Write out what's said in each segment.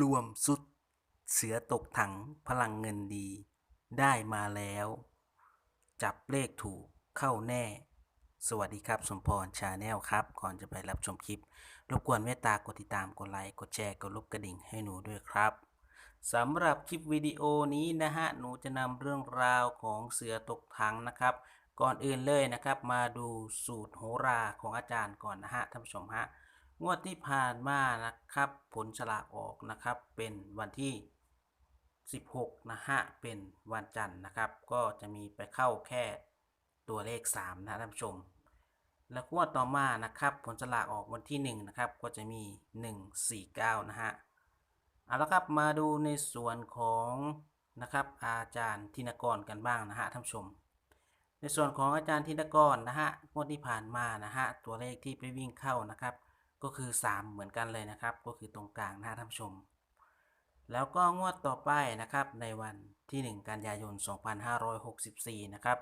รวมสุดเสือตกถังพลังเงินดี ได้มาแล้ว จับเลขถูกเข้าแน่ สวัสดีครับ สมพรชาแนลครับ ก่อนจะไปรับชมคลิป รบกวนเมตตากดติดตามกดไลค์กดแชร์กดรูปกระดิ่งให้หนูด้วยครับสำหรับคลิปวิดีโอนี้นะฮะหนูจะนำเรื่องราวของเสือตกถังนะครับ ก่อนอื่นเลยนะครับ มาดูสูตรโหราของอาจารย์ก่อนนะฮะท่านผู้ชมฮะ งวดที่ผ่านมานะครับ ผลฉลากออกนะครับเป็นวันที่ 16 นะฮะ เป็นวันจันทร์นะครับ ก็จะมีไปเข้าแค่ตัวเลข 3 นะท่านผู้ชม แล้วงวดต่อมานะครับ ผลฉลากออกวันที่ 1 นะครับ ก็จะมี 149 นะฮะ เอาละครับมาดูในส่วนของนะครับอาจารย์ธินกรกันบ้างนะฮะท่านผู้ชม ในส่วนของอาจารย์ธินกรนะฮะงวดที่ผ่านมานะฮะตัวเลขที่ไปวิ่งเข้านะครับ ก็คือ 3 เหมือนกันเลยนะครับ ก็คือตรงกลางหนะฮะท่านผู้ชม แล้วก็งวดต่อไปนะครับในวันที่ 1 กันยายน 2564 นะครับ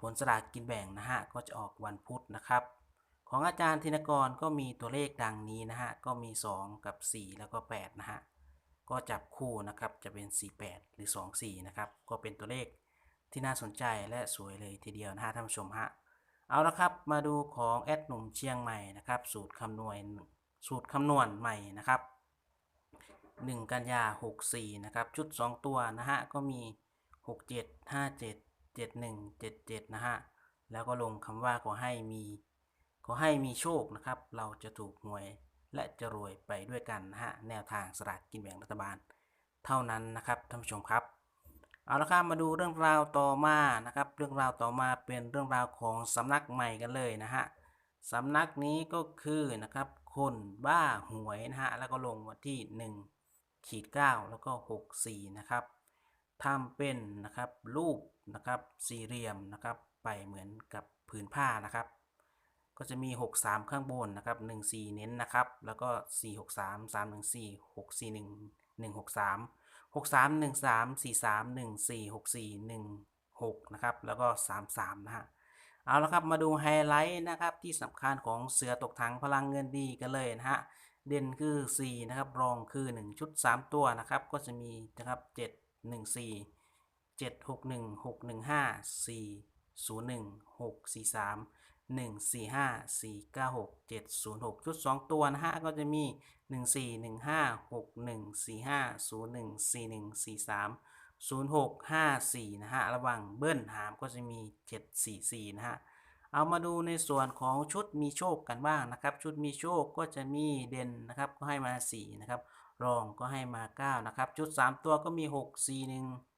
ผลสลากกินแบ่งนะฮะก็จะออกวันพุธนะครับ ของอาจารย์ธินกรก็มีตัวเลขดังนี้นะฮะก็มี 2 กับ 4 แล้วก็ 8 นะฮะก็จับคู่นะครับจะเป็น 48 หรือ 24 นะครับ ก็เป็นตัวเลขที่น่าสนใจและสวยเลยทีเดียวนะฮะท่านผู้ชมฮะ เอาละครับ มาดูของแอดหนุ่มเชียงใหม่นะครับ สูตรคำนวณสูตรคำนวณใหม่นะครับ 1 กันยา 64 นะครับ ชุด 2 ตัวนะฮะ ก็มี 67 57 71 77 นะฮะ แล้วก็ลงคำว่าขอให้มี ขอให้มีโชคนะครับ เราจะถูกหวยและจะรวยไปด้วยกันนะฮะ แนวทางสลากกินแบ่งรัฐบาล เท่านั้นนะครับท่านผู้ชมครับ เอาละครับมาดูเรื่องราวต่อมานะครับ เรื่องราวต่อมาเป็นเรื่องราวของสำนักใหม่กันเลยนะฮะสำนักนี้ก็คือนะครับคนบ้าหวยนะฮะแล้วก็ลงวันที่1ขีด9แล้วก็ 64 นะครับทำเป็นนะครับรูปนะครับสี่เหลี่ยมนะครับไปเหมือนกับผืนผ้านะครับ ก็จะมี 63 ข้างบนนะครับ 14 เน้นนะครับ แล้วก็ 463 314 641 163 63 13 43 14 64 16นะครับแล้วก็ 33 นะฮะเอาละครับมาดูไฮไลท์นะครับที่สำคัญของเสือตกถังพลังเงินดีกันเลยนะฮะเด่นคือ 4 นะครับ รองคือ 1 ชุด 3 ตัวนะครับ ก็จะมีนะครับ 7 1 4 7 6 1 6 1 5 4 0 1 6 4 3 1 4 5 4 9 6 7 0 6 ชุด 2 ตัวนะฮะ ก็จะมี 1 4 1 5 6 1 4 5 0 1 4 1 4 3 0 6 5 4 นะฮะ ระหว่างเบิ้ลหามก็จะมี 7 4 4 นะฮะ เอามาดูในส่วนของชุดมีโชคกันบ้างนะครับ ชุดมีโชคก็จะมีเด่นนะครับ ก็ให้มา 4 นะครับ รองก็ให้มา 9 นะครับ ชุด 3 ตัวก็มี 6 4 1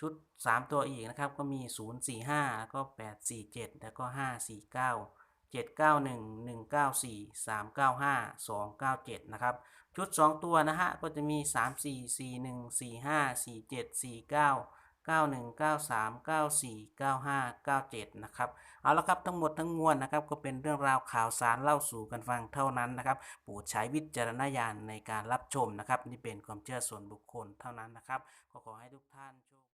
ชุด 3 ตัวอีกนะครับ ก็มี 0 4 5 แล้วก็ 8 4 7 แล้วก็ 5 4 9 7 9 1 1 9 4 3 9 5 2 9 7 นะครับ ชุด 2 ตัวนะฮะ ก็จะมี 3 4 4 1 4 5 4 7 4 9 91 93 94 95 97 นะครับ เอาละครับทั้งหมดทั้งมวลนะครับ ก็เป็นเรื่องราวข่าวสารเล่าสู่กันฟังเท่านั้นนะครับโปรดใช้วิจารณญาณในการรับชมนะครับ นี่เป็นความเชื่อส่วนบุคคลเท่านั้นนะครับ ก็ขอให้ทุกท่านโชค